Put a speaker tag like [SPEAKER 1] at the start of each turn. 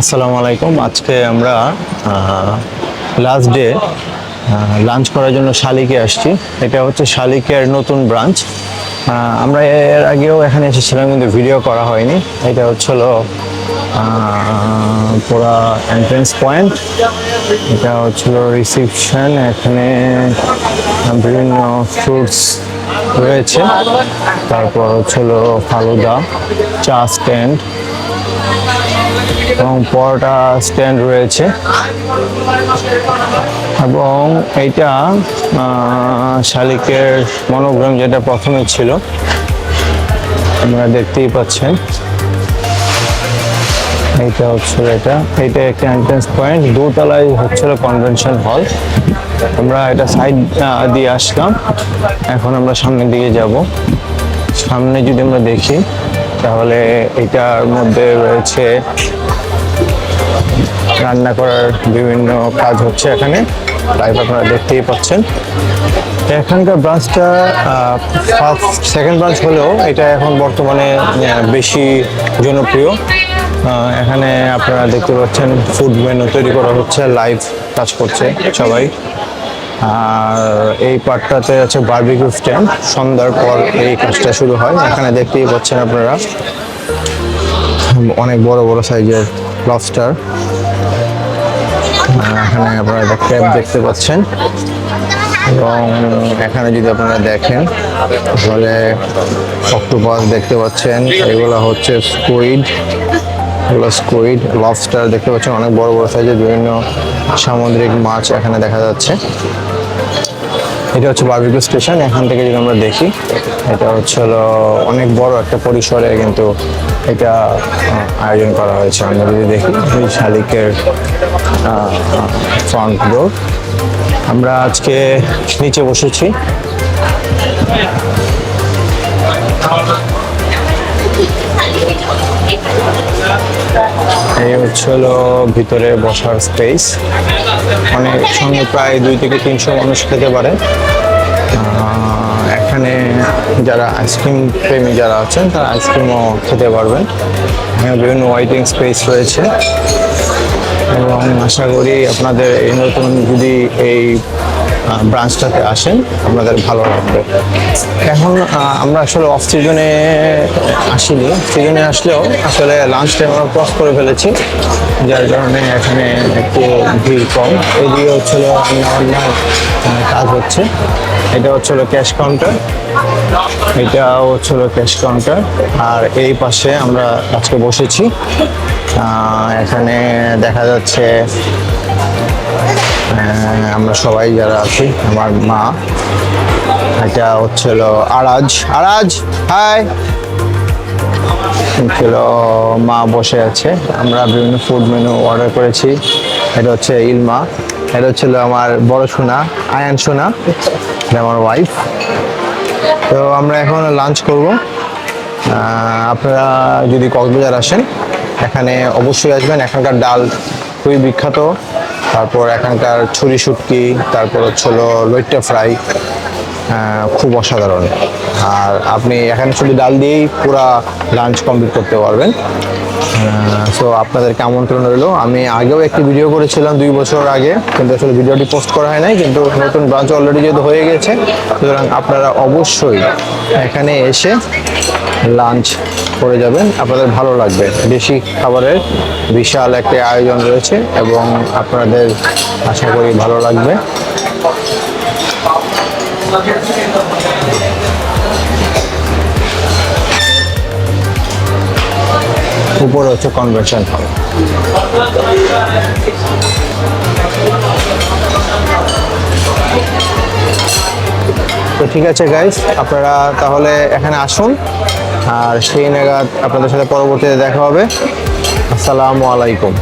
[SPEAKER 1] আসসালামু আলাইকুম। আজকে আমরা লাস্ট ডে লাঞ্চ করার জন্য শালিকে আসছি। এটা হচ্ছে শালিকের নতুন ব্রাঞ্চ আমরা এর আগেও এখানে এসেছিলাম, কিন্তু ভিডিও করা হয়নি। এটা হচ্ছিল পুরা এন্ট্রেন্স পয়েন্ট এটা হচ্ছিল রিসিপশন এখানে বিভিন্ন ফ্রুটস রয়েছে। তারপর হচ্ছিল ফালুদা, চা স্ট্যান্ড এবং পরোটা স্ট্যান্ড রয়েছে। এবং এইটা শালিকের মনোগ্রাম যেটা প্রথমে ছিল, আপনারা দেখতেই পাচ্ছেন। এইটা হচ্ছে এটা। এটা একটা এন্ট্রেন্স পয়েন্ট দোতলায় হচ্ছিল কনভেনশন হল আমরা এটা সাইড দিয়ে আসলাম। এখন আমরা সামনের দিকে যাব। সামনে যদি আমরা দেখি তাহলে এটার মধ্যে রয়েছে রান্না করার বিভিন্ন কাজ হচ্ছে এখানে। লাইভ আপনারা দেখতেই পাচ্ছেন। এখানকার ব্রাঞ্চটা ফার্স্ট সেকেন্ড ব্রাঞ্চ হলেও এটা এখন বর্তমানে বেশি জনপ্রিয়। এখানে আপনারা দেখতে পাচ্ছেন ফুড মেনু তৈরি করা হচ্ছে লাইভ কাজ করছে সবাই। আর এই পার্টটাতে আছে বার্বিকিউ স্ট্যান্ড সন্ধ্যার পর এই কাজটা শুরু হয়। এখানে দেখতেই পাচ্ছেন আপনারা অনেক বড় বড় সাইজের লবস্টার এখানে আপনারা একটা ক্র্যাব দেখতে পাচ্ছেন। এবং এখানে যদি আপনারা দেখেন, তাহলে অক্টোপাস দেখতে পাচ্ছেন। এগুলো হচ্ছে স্কুইড এগুলো স্কুইড, লবস্টার, দেখতে পাচ্ছেন অনেক বড় বড় সাইজের বিভিন্ন সামুদ্রিক মাছ এখানে দেখা যাচ্ছে। এটা হচ্ছে বার্বিকিউ স্টেশন এখান থেকে যদি আমরা দেখি, এটা হচ্ছে অনেক বড় একটা পরিসরে কিন্তু এটা আয়োজন করা হয়েছে। আমরা যদি দেখি, এই শালিকের ফ্রন্ট ডোর আমরা আজকে নিচে বসেছি। এই হচ্ছে হলো ভিতরে বসার স্পেস অনেক সঙ্গে প্রায় দুই থেকে তিনশো মানুষ খেতে পারে। এখানে যারা আইসক্রিম প্রেমী যারা আছেন, তারা আইসক্রিমও খেতে পারবেন। এখানে বিভিন্ন ওয়াইটিং স্পেস রয়েছে। এবং আশা করি আপনাদের এই নতুন যদি এই ব্রাঞ্চটাতে আসেন, আপনাদের ভালো লাগবে। এখন আমরা আসলে অফ সিজনে আসিনি। সিজনে আসলেও আসলে লাঞ্চ টাইম আমরা ক্রস করে ফেলেছি, যার কারণে এখানে একটু ভিড় কম। এদিকে হচ্ছিল কাজ হচ্ছে। এটা হচ্ছিল ক্যাশ কাউন্টার এটাও হচ্ছিল ক্যাশ কাউন্টার আর এই পাশে আমরা আজকে বসেছি। এখানে দেখা যাচ্ছে আমরা সবাই যারা আছি, আমার মা, এটা হচ্ছিল আরাজ। আরাজ, হাই। ছিল মা বসে আছে। আমরা বিভিন্ন ফুড মেনু অর্ডার করেছি। এটা হচ্ছে ইলমা। এটা হচ্ছিল আমার বড় সোনা, আয়ান সোনা। আমার ওয়াইফ তো আমরা এখন লাঞ্চ করব। আপনারা যদি কক্সবাজার আসেন, এখানে অবশ্যই আসবেন। এখানকার ডাল খুবই বিখ্যাত। তারপর এখানকার ছুরি শুটকি, তারপর হচ্ছিল লইট্টা ফ্রাই খুব অসাধারণ। আর আপনি এখানে শুধু ডাল দিয়েই পুরা লাঞ্চ কমপ্লিট করতে পারবেন। সো আপনাদেরকে আমন্ত্রণ রইল আমি আগেও একটি ভিডিও করেছিলাম দুই বছর আগে, কিন্তু আসলে ভিডিওটি পোস্ট করা হয় নাই, কিন্তু নতুন ব্রাঞ্চ অলরেডি যেহেতু হয়ে গেছে, সুতরাং আপনারা অবশ্যই এখানে এসে লাঞ্চ করে যাবেন। আপনাদের ভালো লাগবে। বেশি খাবারের বিশাল একটা আয়োজন রয়েছে এবং আপনাদের আশা করি ভালো লাগবে। উপরে হচ্ছে কনভেনশন হল তো ঠিক আছে গাইস আপনারা তাহলে এখানে আসুন, আর সেই নাগাদ আপনাদের সাথে পরবর্তীতে দেখা হবে। আসসালামু আলাইকুম।